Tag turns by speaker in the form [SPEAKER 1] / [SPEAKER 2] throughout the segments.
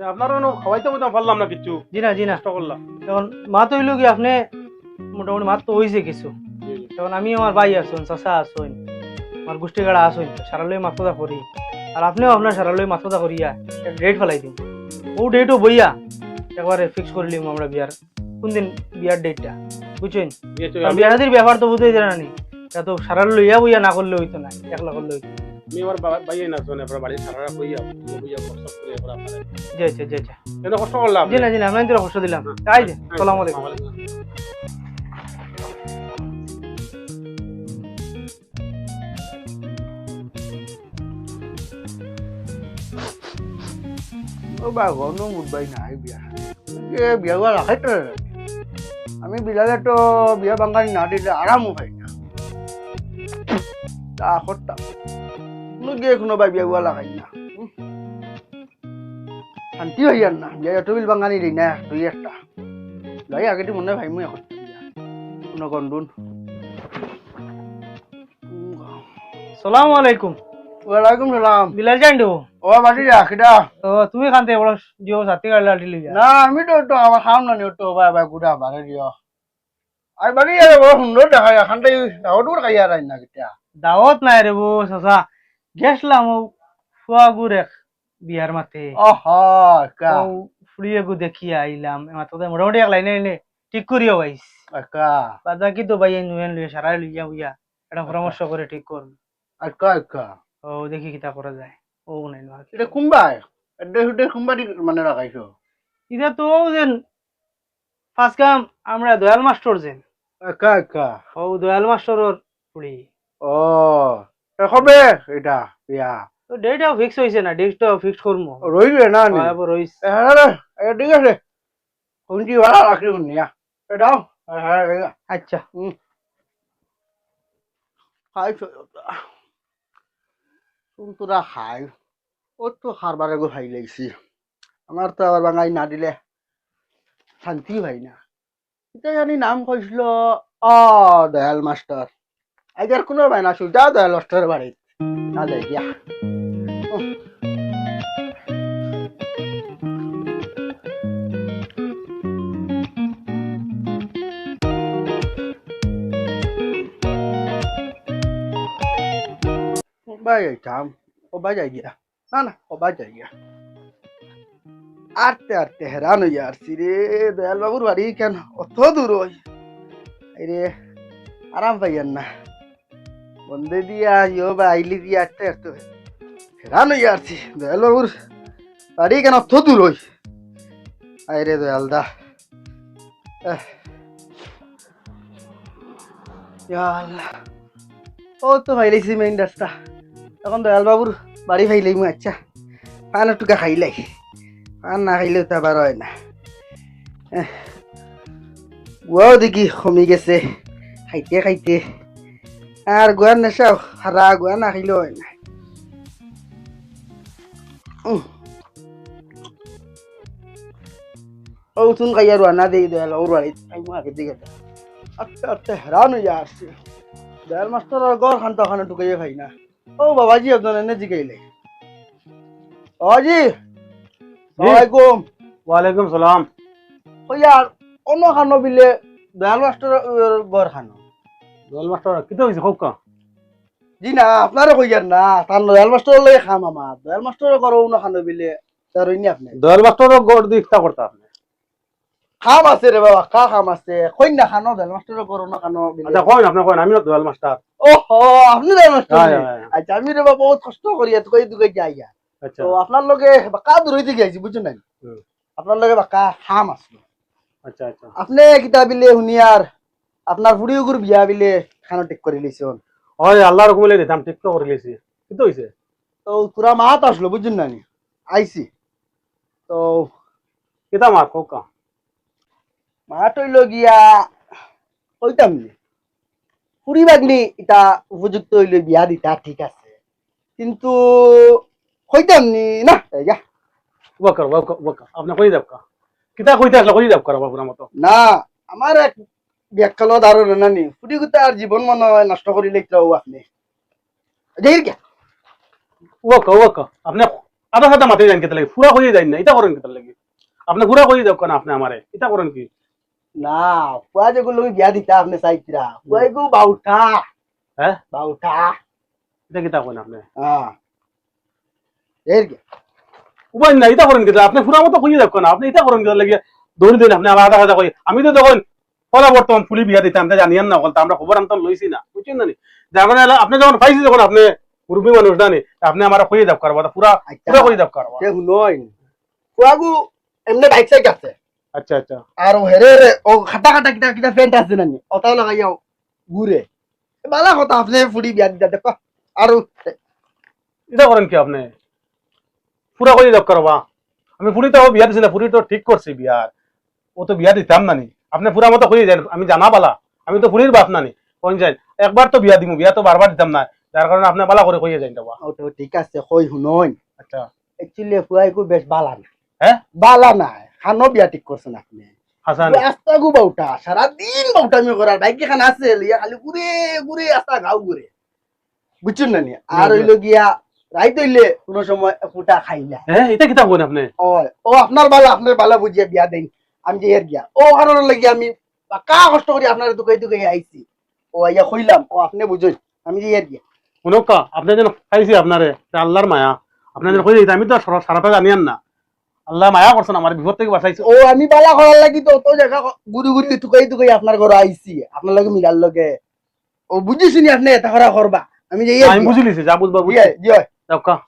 [SPEAKER 1] আপনার খাওয়াইতে বলতে পারলাম না কিছু।
[SPEAKER 2] জি না জি না।
[SPEAKER 1] করলাম।
[SPEAKER 2] এখন মা তো হইল কি আপনি মোটামুটি মাত তো হয়েছে কিছু তখন আমি আমার ভাই আসুন চাচা আসুন আমার গোষ্ঠী গাড়া আসুন সারালই মাথা করি। আর আপনিও আপনার সারালই মাথা করিয়া ডেট ফেলাই দিন। ও ডেটও বইয়া একবারে ফিক্স করে লিম আমরা বিয়ার। কোন দিন বিয়ার ডেটটা বুঝছেন? ব্যাপার তো বুঝতেই জানা নি। এত সারাল লইয়া বইয়া না করলে হইতো না একলা করলে হইতো
[SPEAKER 1] আমি আমার বাইয়ে না শোনে আপনার বাড়ি সারা কইয়া কইয়া কষ্ট করে এবার আপনার
[SPEAKER 2] জি জি জি জি
[SPEAKER 1] কেন কষ্ট করলাম।
[SPEAKER 2] জি না জি না আমি তোরা কষ্ট দিলাম। তাই যে সালাম আলাইকুম।
[SPEAKER 3] ও বা গনো মুদবাই নাই বিয়া। এ বিয়া আমি বিলালে তো বিয়া বাঙালি না দিলে আরামও পাই না। তা কোনো গিয়ে কোনো বা বিয়া লাগাই না। শান্তি হই আর না। বিয়া এত বিল বাঙালি দিই না দুই একটা। যাই আগেটি মনে ভাই মুই এখন কোনো গন্ডুন
[SPEAKER 2] সালাম আলাইকুম।
[SPEAKER 3] ওয়ালাইকুম সালাম।
[SPEAKER 2] বিলাল জান
[SPEAKER 3] ও বাড়ি রাখিটা
[SPEAKER 2] তো তুমি খানতে বড় জিও সাথী গাড়ি লাটি
[SPEAKER 3] না আমি তো তো আমার সামনে নিও তো বাই গুড়া বারে দিও। আর বাড়ি বড় সুন্দর দেখা যায় এখানটাই দাওয়াত করে খাইয়া রাই না কিটা
[SPEAKER 2] দাওয়াত নাই রে বো চাচা। গেছলাম ও ফুয়া গুরে বিয়ার মাতে ফুড়িয়ে গু দেখিয়া আইলাম তোদের মোটামুটি এক লাইনে লাইনে ঠিক করিও গাইস
[SPEAKER 3] কা
[SPEAKER 2] বাদা কি তো বাইয়ে নুয়েন লুয়ে লইয়া উইয়া এটা পরামর্শ করে ঠিক করব ও দেখি কিতা করা যায়। ও নাই না
[SPEAKER 3] এটা কুম্বাই এডে হুডে কুম্বাটি মানে রাখাইছো
[SPEAKER 2] এটা তো যেন ফার্স্ট কাম আমরা দয়াল মাস্টার যেন।
[SPEAKER 3] কা কা
[SPEAKER 2] ও দয়াল মাস্টারর ফুড়ি
[SPEAKER 3] ও কবে এটা বিয়া
[SPEAKER 2] তো ডেটটাও ফিক্স হয়েছে না ডেটটাও ফিক্স করব
[SPEAKER 3] রইবে না নি?
[SPEAKER 2] আবার রইস
[SPEAKER 3] হ্যাঁ এ ঠিক আছে। কুঞ্চি ভাড়া রাখি শুনিয়া এটাও হ্যাঁ হ্যাঁ
[SPEAKER 2] আচ্ছা।
[SPEAKER 3] খাই তোরা খাই ও তো খারবারে গো ভাই লাগছি। আমার তো আবার বাঙাই না দিলে শান্তি ভাই না। এটা জানি নাম কইছিল অ দয়াল মাস্টার। আইজার কোনো ভাই না সুজা দয়াল মাস্টার বাড়িত না যাই গিয়া। বাই যাইতাম ও গিয়া। না না, ও যাই গিয়া। আরতে আরতে হেরান হইয়া আসছি রে, দয়াল বাবুর বাড়ি কেন? অত দূর রে আরাম পাইয়ান না। আরতে হেরান হইয়া আসছি দয়াল বাবুর বাড়ি কেন অত দূর ওই আই রে দয়াল দা। আহ। ইয়া আল্লাহ। ও তো ভাইলাইছি মেইন রাস্তা। এখন দয়াল বাবুর বাড়ি ভাইলাই মু আচ্ছা। পান টুকা খাইলাই পান না খাইলেও তা বার হয় না। গুয়াও দেখি, কমি গেছে। খাইতে খাইতে। আর গুয়ার নেশাও হারা গুয়া না খাইলেও হয় না। ও তুন খাইয়া রান্না দেই দয়াল বাবুর বাড়িত আমি মু আগে দিকে আচ্ছা আচ্ছা হেরান হইয়া আসছে দয়াল মাস্টার গড় খান তখন ঢুকাইয়ে খাই না ও বাবাজি আপনার এনে জিগাইলে বাবাজি সালামালাইকুম
[SPEAKER 1] ওয়ালাইকুম সালাম
[SPEAKER 3] ওই আর অন্য খানো বিলে দয়াল মাস্টার গড় খানো
[SPEAKER 1] দল মাস্টার কিতো হইছে হোক
[SPEAKER 3] জি না আপনারে কইয়ার না তার দয়াল মাস্টার লগে খাম আমার দয়াল মাস্টার গড় অন্য খানো বিলে তার হইনি আপনি।
[SPEAKER 1] দল মাস্টার গড় দি করতা আপনি?
[SPEAKER 3] খাম আছে রে বাবা কা খাম আছে। কই না খানো দয়াল মাস্টার গড় অন্য খানো বিলে।
[SPEAKER 1] আচ্ছা কইন আপনি কইন আমি দল মাস্টার
[SPEAKER 3] ওহো আপনি দয়াল মাস্টার নি? আচ্ছা আমি রে বাবা বহুত কষ্ট করি এত কই দুকে যাই
[SPEAKER 1] আচ্ছা।
[SPEAKER 3] তো আপনার লগে বাকা দূর হইতে গেছি বুঝছেন নাই?
[SPEAKER 1] হুম।
[SPEAKER 3] আপনার লগে বাকা খাম আছে।
[SPEAKER 1] আচ্ছা আচ্ছা।
[SPEAKER 3] আপনি কিতা বিলে শুনিয়ার আপনার ফুড়ি উগুর বিয়া বিলে খানো টেক করে লিছন
[SPEAKER 1] ওই আল্লাহর হুকুমে দিতাম ঠিক তো করে লিছি কিতো হইছে?
[SPEAKER 3] তো পুরা মাত আসলো বুঝছেন না নি? আইছি। তো
[SPEAKER 1] কিতা মাত হোক
[SPEAKER 3] মাত হইল গিয়া কইতাম নি ফুড়ি বাগনি এটা উপযুক্ত হইলে বিয়া দিতা ঠিক আছে। কিন্তু কইতাম নি না যা।
[SPEAKER 1] ওয়াকার ওয়াকার ওয়াকার আপনি কই যাবকা? কিতা কইতে আসলে কই যাবকা বাবুর মতো?
[SPEAKER 3] না আমার এক ব্যাখ্যাল ধারণা নানি ফুটি গুতা আর জীবন মনে হয় নষ্ট করি লিখতে আপনি। যাই কে?
[SPEAKER 1] আপনি আধা সাদা মাতি যান কেতে লাগে পুরা হয়ে যাই না এটা করেন কেতে লাগে আপনি পুরা হয়ে যাও কেন আপনি আমারে? এটা করেন কি?
[SPEAKER 3] না ফুয়া যেগুলো বিয়া দিতা আপনি ফুয়া এগুলো বাউঠা।
[SPEAKER 1] হ্যাঁ?
[SPEAKER 3] বাউঠা।
[SPEAKER 1] এটা কিতা করেন আপনি?
[SPEAKER 3] হ্যাঁ এর কি?
[SPEAKER 1] উপায় না এটা করেন কেতে আপনি পুরা মতো হয়ে যাও কেন? আপনি এটা করেন কেতে লাগে দৌড়ি দিন আপনি আমার আধা সাদা কই। আমি তো দেখুন ফলা বর্তমান ফুলি বিয়া দিতে আমরা জানিয়ান না বলতে আমরা খবর লইছি না বুঝছেন না নি? এলা- আপনি যখন পাইছি যখন আপনি মুরব্বী মানুষ জানি আপনি আমার করবা পুরা
[SPEAKER 3] আচ্ছা।
[SPEAKER 1] পুরা করবা?
[SPEAKER 3] ফুয়াগু এমনি বাইক আছে।
[SPEAKER 1] আচ্ছা আচ্ছা।
[SPEAKER 3] আর হেরে হেরে ও খাটা খাটা কিটা কিটা প্যান্ট আছে নানি ওটাও লাগাইয়াও ঘুরে বালা কথা আপনি ফুড়ি বিয়া দিতা দেখো। আর
[SPEAKER 1] এটা করেন কি আপনি? পুরা করে করবা আমি ফুড়ি তো বিয়া দিছি না ফুড়ি তো ঠিক করছি বিয়ার ও তো বিয়া দিতাম না নি? আপনি পুরা মতো হয়ে যান আমি জানা পালা আমি তো ফুড়ির বাপ না নি কোন যাই একবার তো বিয়া দিমু বিয়া তো বারবার দিতাম না যার কারণে আপনি বালা করে হয়ে যাই দেবা
[SPEAKER 3] ঠিক আছে কই
[SPEAKER 1] আচ্ছা।
[SPEAKER 3] একচুয়ালি ফুয়াইকু বেশ বালা না
[SPEAKER 1] হ্যাঁ
[SPEAKER 3] বালা না খানো বিয়া ঠিক করছেন আপনি।
[SPEAKER 1] হাসান
[SPEAKER 3] আস্তা গু বাউটা সারাদিন বাউটা আমি করার বাইক এখানে আছে লিয়া খালি ঘুরে ঘুরে আস্তা গাও ঘুরে বুঝছেন না নি। আর হইল গিয়া রাইত হইলে কোনো সময় ফুটা খাইলা
[SPEAKER 1] হ্যাঁ এটা কিতা করেন আপনি?
[SPEAKER 3] ও ও আপনার বালা আপনার বালা বুঝিয়া বিয়া দেন। আমি যে এর গিয়া। ও কারণ লাগি আমি কা কষ্ট করি আপনার দুকাই দুকাই আইছি। ও আইয়া কইলাম ও আপনি বুঝুন আমি যে এর গিয়া।
[SPEAKER 1] শুনকা আপনি যেন খাইছি আপনারে তা আল্লাহর মায়া। আপনার যেন যাইতে আমি তো সারা- সারাটা জানিয়ান না। আল্লাহ মায়া করছেন আমার বিপদ থেকে বাঁচাইছে।
[SPEAKER 3] ও আমি বালা করার লাগি তো তো জায়গা গুরু গুরু তুকাই তুকাই আপনার ঘরে আইছি। আপনার লগে মিলার লগে। ও বুঝিস নি আপনি এটা করা করবা? আমি যে
[SPEAKER 1] আমি। বুঝি লিছি যা বুঝবা বুঝছি।
[SPEAKER 3] ইয়ে, ইয়ে।
[SPEAKER 1] যাওকা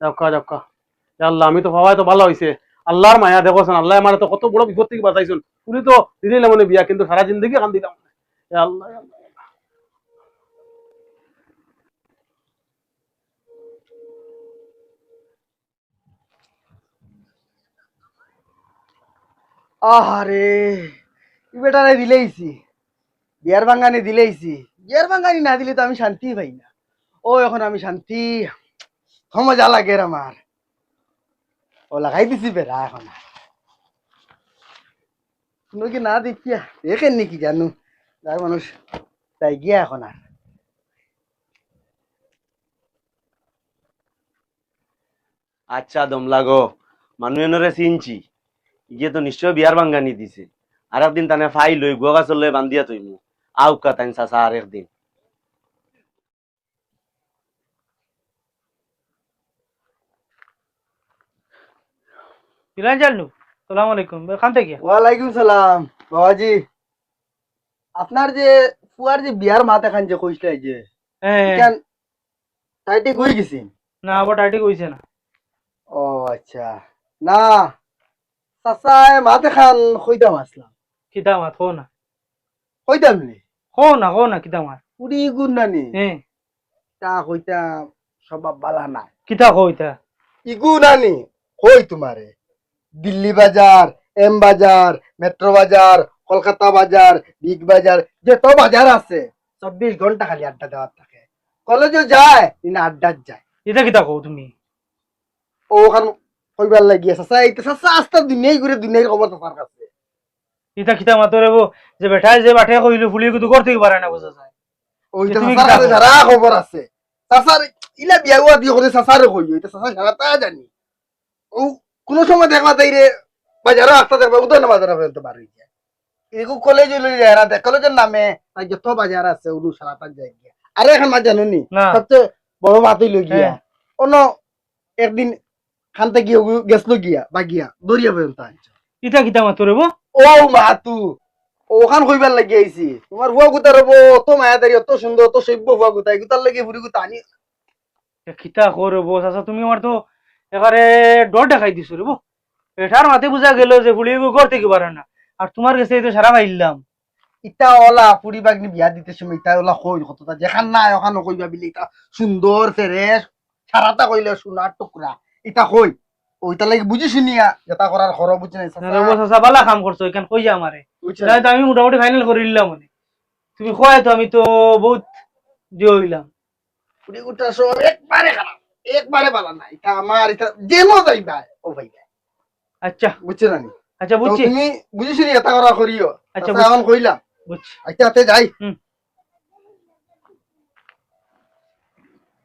[SPEAKER 1] যাওকা যাওকা। আল্লাহ আমি তো ভাবাই তো ভালো হয়েছে আল্লাহর মায়া দেখছেন আল্লাহ আমার তো কত বড় বিপদ থেকে বাঁচাইছেন। উনি তো দিদিলাম মানে বিয়া, কিন্তু সারা জিন্দগি কান দিলাম আল্লাহ।
[SPEAKER 3] আহারে বেটারে দিলেইছি বিয়ার বাঙ্গানি দিলেইছি বিয়ার বাঙ্গানি না দিলে তো আমি শান্তি পাই না। ও, এখন আমি শান্তি। মজা লাগে রে আমার। ও লাগাই দিছি বেড়া এখন কি না দেখিয়া নাকি মানুষ তাই গিয়া এখন আর
[SPEAKER 4] আচ্ছা দমলা গো মানুহ এনরে চিনছি ইয়ে তো নিশ্চয় বিয়ার বাঙ্গানি দিছে আর একদিন তানে ফাই লই গুয়া গাছর লই বান্ধিয়া তৈমু আউকা তাই চাচা আর একদিন
[SPEAKER 2] বিলান চালনু সালাম আলাইকুম। খান থেকে?
[SPEAKER 3] ওয়ালাইকুম সালাম বাবাজি। আপনার যে ফুয়ার যে বিয়ার মাথা খান যে যে
[SPEAKER 2] হ্যাঁ
[SPEAKER 3] কেন কই গেছি?
[SPEAKER 2] না আবার টাইটি কইছে না।
[SPEAKER 3] ও আচ্ছা। না চাচাই মাথা খান কইতাম আসলাম
[SPEAKER 2] কিতা মাত হো না।
[SPEAKER 3] কইতাম নি?
[SPEAKER 2] হো না হো না কিতা মাত।
[SPEAKER 3] পুরি গুণ নানি
[SPEAKER 2] হ্যাঁ।
[SPEAKER 3] তা কইতাম বালা না
[SPEAKER 2] কিতা কইতা
[SPEAKER 3] ইগু নানি কই তোমারে? দিল্লি বাজার এম বাজার মেট্রো বাজার কলকাতা বাজার বিগ বাজার যত বাজার আছে চব্বিশ ঘণ্টা খালি আড্ডা দেওয়ার থাকে। কলেজও যায় ইনা আড্ডার যায়।
[SPEAKER 2] এটা কিতা কও তুমি।
[SPEAKER 3] ও ওখান কইবার চাচা চাচা আস্তে দুনিয়ায় ঘুরে দুনিয়ার খবর চাচার কাছে।
[SPEAKER 2] এটা কিতা মাত রে যে বেঠাই যে বাঠে কইলো ফুলি কিন্তু করতে পারে না বুঝা যায়।
[SPEAKER 3] সারা খবর আছে চাচার ইলা বিয়া দিয়ে করে চাচারে কই এটা চাচা সারাটা জানি। ও কোন সময় দেখবা তাই রে বাজারে আসতে দেখবা উদয় না বাজারে ফেলতে পারি এগু কলেজ না দেখ কলেজের নামে যত বাজার আছে সারাটা যায় গিয়া। আরে এখন মা জানো নি সবচেয়ে বড় মাতই লই গিয়া।
[SPEAKER 2] হ্যাঁ।
[SPEAKER 3] অন্য একদিন খানতে গিয়ে গেছলো গিয়া বা গিয়া দরিয়া পর্যন্ত আনছো।
[SPEAKER 2] এটা কিতা মাত রে
[SPEAKER 3] ও মাতু ওখান কইবার লাগি আইছি। তোমার বুয়া গুতা রব অত মায়াদারি অত সুন্দর অত সভ্য বুয়া গুতা এগুতার লাগি বুড়ি গুতা আনি।
[SPEAKER 2] কিতা করব চাচা তুমি আমার তো এবারে ডর দেখাই দিছো রে এটার মাথে বুঝা গেল যে ফুলি ঘর থেকে পারে না। আর তোমার কাছে তো সারা পাইলাম
[SPEAKER 3] ইটা ওলা পুরি বাগনি বিয়া দিতে সময় ইটা ওলা কই কতটা যেখান নাই ওখানে কইবা বিলি ইটা সুন্দর ফেরেশ সারাটা কইলে সোনার টুকরা। ইটা কই? ওইটা লাগি বুঝি শুনিয়া যেটা করার খর বুঝি নাই
[SPEAKER 2] বো বালা কাম করছ এখান কই যা আমারে? তাই তো আমি মোটামুটি ফাইনাল করে নিলাম মানে তুমি কয় তো আমি তো বহুত জয় হইলাম।
[SPEAKER 3] পুরি গুটা সব একবারে খারাপ। একবারে না এটা আমার এটা যাইবা ও ভাই
[SPEAKER 2] আচ্ছা।
[SPEAKER 3] বুঝছে না
[SPEAKER 2] আচ্ছা বুঝছি।
[SPEAKER 3] তুমি বুঝি শুনি এটা করা করিও?
[SPEAKER 2] আচ্ছা,
[SPEAKER 3] আচ্ছা এখন কইলাম।
[SPEAKER 2] বুঝছি।
[SPEAKER 3] আচ্ছা হাতে যাই।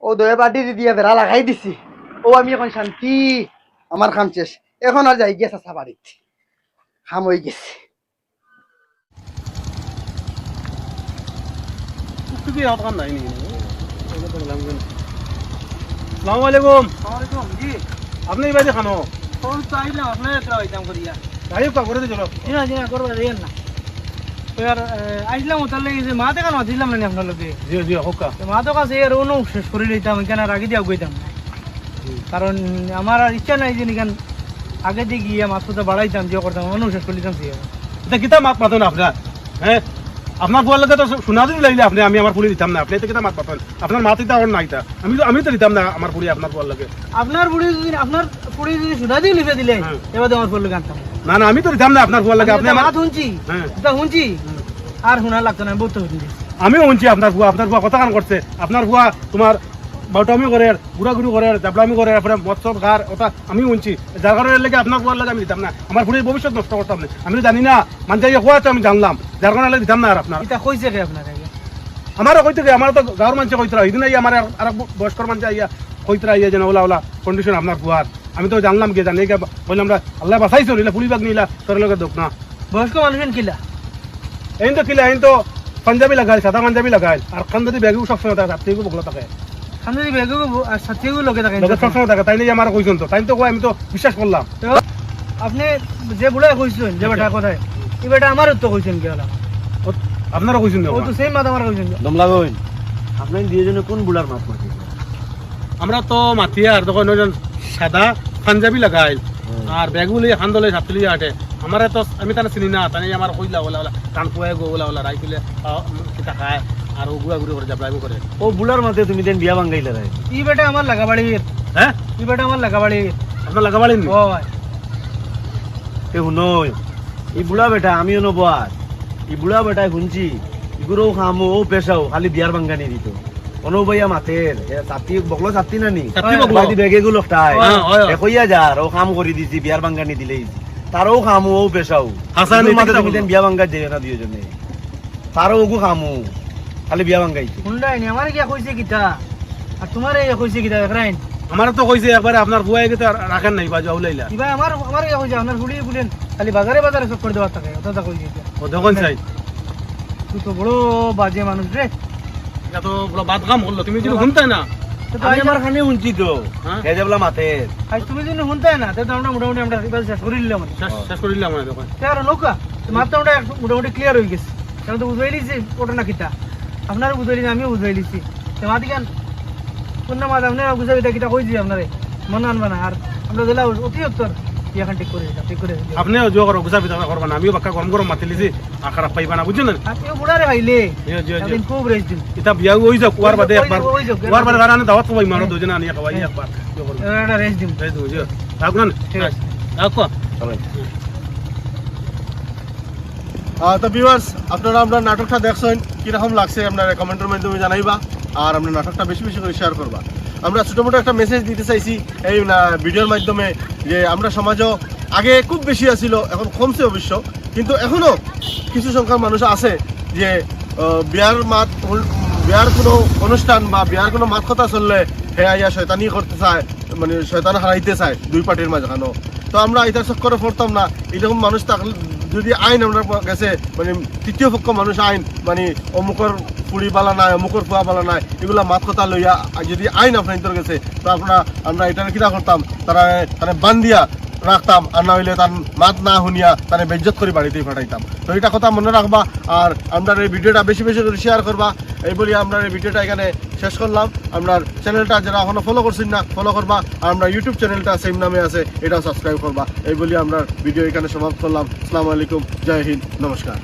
[SPEAKER 3] ও দয়ে বাটি দিয়ে বেড়া লাগাই দিছি। ও আমি এখন শান্তি। আমার খাম শেষ। এখন আর যাই গেছে চাচা বাড়িত খাম হয়ে গেছে।
[SPEAKER 1] নাই নি। সালামু আলাইকুম। আপনি এই বাড়ি খানো? গাড়ি কা করে দিয়ে চলো
[SPEAKER 2] জিনা জিনা করবা যাইয়েন না। আর আইলাম তাহলে যে মা দেখানো দিলাম না আপনার লোকে
[SPEAKER 1] জি জি হোকা
[SPEAKER 2] মা তো কাছে এর অনু শেষ করে লইতাম কেন আর আগে দিয়ে গইতাম না। কারণ আমার আর ইচ্ছা নাই যে নিকান আগে দিয়ে গিয়ে মাছ তো বাড়াইতাম যে করতাম অনু শেষ করে দিতাম
[SPEAKER 1] এটা কিতা মাত পাতেন আপনার? হ্যাঁ? আপনার বুয়ার লাগে তো শোনা যদি লাগলে আপনি আমি আমার পুরি দিতাম না। আপনি তো কেটা মাত পাতেন আপনার মাত ইতা না ইতা আমি তো আমি তো দিতাম না আমার পুরি আপনার বুয়ার লাগে।
[SPEAKER 2] আপনার পুলি যদি আপনার পুলি যদি শোনা দিয়ে লিখে দিলে
[SPEAKER 1] এবারে
[SPEAKER 2] এবার আমার ফুল আনতাম।
[SPEAKER 1] না না আমি তো দিতাম না আপনার বুয়ার লাগে। আপনি আমার
[SPEAKER 2] শুনছি।
[SPEAKER 1] হ্যাঁ।
[SPEAKER 2] এটা শুনছি। আর শোনা লাগতো না বহুত
[SPEAKER 1] আমিও শুনছি আপনার বুয়া আপনার বুয়া কথা কান করছে? আপনার বুয়া তোমার বাউটামি করে ঘুরাঘুরি করে জাবলামি করে এরপরে মৎসব ঘর ওটা আমি শুনছি যার কারণে লেগে আপনার বুয়ার লাগে আমি দিতাম না। আমার পুরীর ভবিষ্যৎ নষ্ট করতাম না। আমি জানি না মানুষ হওয়া তো আমি জানলাম। যার কারণে দিতাম না আর আপনার
[SPEAKER 2] এটা কইছে কে আপনার
[SPEAKER 1] আমারও কইতে আমার তো গাঁর মানুষ কইতরা এদিন আইয়া আমার আর এক বয়স্কর মানুষ আইয়া কইতরা আইয়া যেন ওলা ওলা কন্ডিশন আপনার বুয়ার আমি তো জানলাম কি জানি কি বললাম আমরা আল্লাহ বাঁচাইছো নিলা পুলিশ বাগ নিলা তোর লগে দোক না।
[SPEAKER 2] বয়স্ক মানুষের কিলা?
[SPEAKER 1] এই তো কিলা এই তো পাঞ্জাবি লাগাই সাদা পাঞ্জাবি লাগাই আর খান যদি ব্যাগও সবসময় থাকে রাত্রি বগলা থাকে।
[SPEAKER 2] খান্দি বেগু আর সাথীও লোকে থাকে
[SPEAKER 1] লগে সবসময় থাকে তাই নিয়ে আমার কইছেন তো তাই তো কই আমি তো বিশ্বাস করলাম।
[SPEAKER 2] তো আপনি যে বুড়া কইছেন যে বেটা কথায় এই বেটা আমার তো কইছেন কি হলা?
[SPEAKER 1] আপনারও কইছেন
[SPEAKER 2] ও তো সেম আমার কইছেন।
[SPEAKER 4] দমলা গইন আপনার দুজনে কোন বুড়ার মাত মাতি
[SPEAKER 1] আমরা তো মাতিয়া আর তখন ওজন সাদা পাঞ্জাবি লাগাই আর ব্যাগুলি হান্দলে সাতলি আটে আমার তো আমি তানে চিনি না তাই আমার কইলা ওলা ওলা কান পুয়াই গো ওলা ওলা রাইছিলে কিতা খায়। আর গুয়া গুড়ি করে যাবলামি করে।
[SPEAKER 4] ও বুড়ার মাতে তুমি দেন বিয়া ভাঙ্গাইলে রাই
[SPEAKER 2] এই বেটা আমার লাগাবাড়ির
[SPEAKER 1] হ্যাঁ?
[SPEAKER 2] এই বেটা আমার লাগাবাড়ির
[SPEAKER 1] আপনার লাগাবাড়ি
[SPEAKER 2] ওই
[SPEAKER 4] এ শুনই এই বুড়া বেটা আমিও নবার এই বুড়া বেটায় শুনছি ইগুরও খামো ও পেশাও খালি বিয়ার ভাঙ্গানি দিত। কোনো ভাইয়া মাতের ছাতি বকলো ছাতি না নি?
[SPEAKER 1] ছাতি
[SPEAKER 4] বেগে গুলো
[SPEAKER 1] হয়, হয়।
[SPEAKER 4] যার ও কাম করে দিছি বিয়ার ভাঙ্গানি দিলেই। তারও খামো ও পেশাও।
[SPEAKER 1] হাসান,
[SPEAKER 4] ইগুর মাতে বিয়া ভাঙ্গা যেও না দুজনে তারও ওগু খামো। খালি বিয়া ভাঙ্গাইছে
[SPEAKER 2] হুন্ডাই নি আমার কি কইছে কিতা? আর তোমার এই কইছে কিতা রাইন
[SPEAKER 1] আমার তো কইছে একবারে আপনার বুয়াই গেতে রাখেন নাই বাজু আউলাইলা
[SPEAKER 2] ইবা আমার আমার এই কইছে? আপনার বুড়ি বুলেন খালি বাজারে বাজারে সব করে দেওয়ার থাকে ওটা কইছে
[SPEAKER 1] ও দেখুন চাই
[SPEAKER 2] তুই তো বড় বাজে মানুষ রে।
[SPEAKER 1] এত বড় বাদ কাম করল তুমি যদি শুনতে না
[SPEAKER 2] তো তো
[SPEAKER 4] আমার খানে শুনছি তো।
[SPEAKER 1] হ্যাঁ?
[SPEAKER 4] হে যে বলা
[SPEAKER 2] আজ তুমি যদি শুনতে না আমরা মোটামুটি আমরা শেষ করে দিলাম
[SPEAKER 1] শেষ শেষ করে দিলাম মানে
[SPEAKER 2] আর নৌকা মাত্র আমরা মোটামুটি ক্লিয়ার হয়ে গেছে। কারণ তো ওটা না কিতা। আপনারও বুঝাই আমিও বুঝাই লিছি মাতি কেন কোন? না মাত আপনারা বুঝাই কিতা কিতা কইছি আপনারে? মনে আনবা না। আর আমরা দিলা অতি উত্তর। এখন ঠিক করে ঠিক করে
[SPEAKER 1] আপনিও জো করো গুছা পিঠা করবা না। আমিও বাক্কা গরম গরম মাতি লিছি। আর খারাপ পাইবা না বুঝছেন?
[SPEAKER 2] আপনিও বুড়ারে ভাইলে। একদিন খুব রেস্ট দিন
[SPEAKER 1] এটা বিয়া ওই যাও কুয়ার বাদে একবার। কুয়ার বাদে দাওয়াত মারো দুজনে আনিয়া খাওয়াই একবার। জিও করো।
[SPEAKER 2] এবার একটা দিন
[SPEAKER 1] থাক
[SPEAKER 2] ঠিক আছে।
[SPEAKER 1] রাখো।
[SPEAKER 5] তো ভিউয়ার্স আপনারা আমরা নাটকটা দেখছেন, কীরকম লাগছে আপনারা কমেন্টের মাধ্যমে জানাইবা, আর আমরা নাটকটা বেশি বেশি করে শেয়ার করবা। আমরা ছোটো মোটো একটা মেসেজ দিতে চাইছি এই ভিডিওর মাধ্যমে, যে আমরা সমাজও আগে খুব বেশি আছিল, এখন কমছে অবশ্য, কিন্তু এখনও কিছু সংখ্যার মানুষ আছে যে বিয়ার মাত, বিয়ার কোনো অনুষ্ঠান বা বিয়ার কোনো মাত কথা চললে হে আইয়া শয়তানি করতে চায় মানে শয়তান হারাইতে চায়, দুই পার্টির মাঝখানো তো আমরা এটার চক্করে পড়তাম না এরকম মানুষ থাকলে যদি আইন আমরা কাছে মানে তৃতীয় পক্ষ মানুষ আইন মানে অমুকর পুড়ি বালা নাই অমুকর ফুয়া বালা নাই এগুলা মাত কথা লইয়া যদি আইন আপনার কাছে, তা আপনারা আমরা এটা কিনা করতাম তারা তারা বান্ধিয়া রাখতাম, আর না হইলে তার মাত না শুনিয়া তার বেজ্জত করে বাড়িতেই পাঠাইতাম। তো এটা কথা মনে রাখবা, আর আমরা এই ভিডিওটা বেশি বেশি করে শেয়ার করবা। এই বলি আমরা এই ভিডিওটা এখানে শেষ করলাম। আপনার চ্যানেলটা যারা এখনও ফলো করছেন না ফলো করবা। আর আমরা ইউটিউব চ্যানেলটা সেম নামে আছে, এটাও সাবস্ক্রাইব করবা। এই বলি আমরা ভিডিও এখানে সমাপ্ত করলাম। আসসালামু আলাইকুম, জয় হিন্দ, নমস্কার।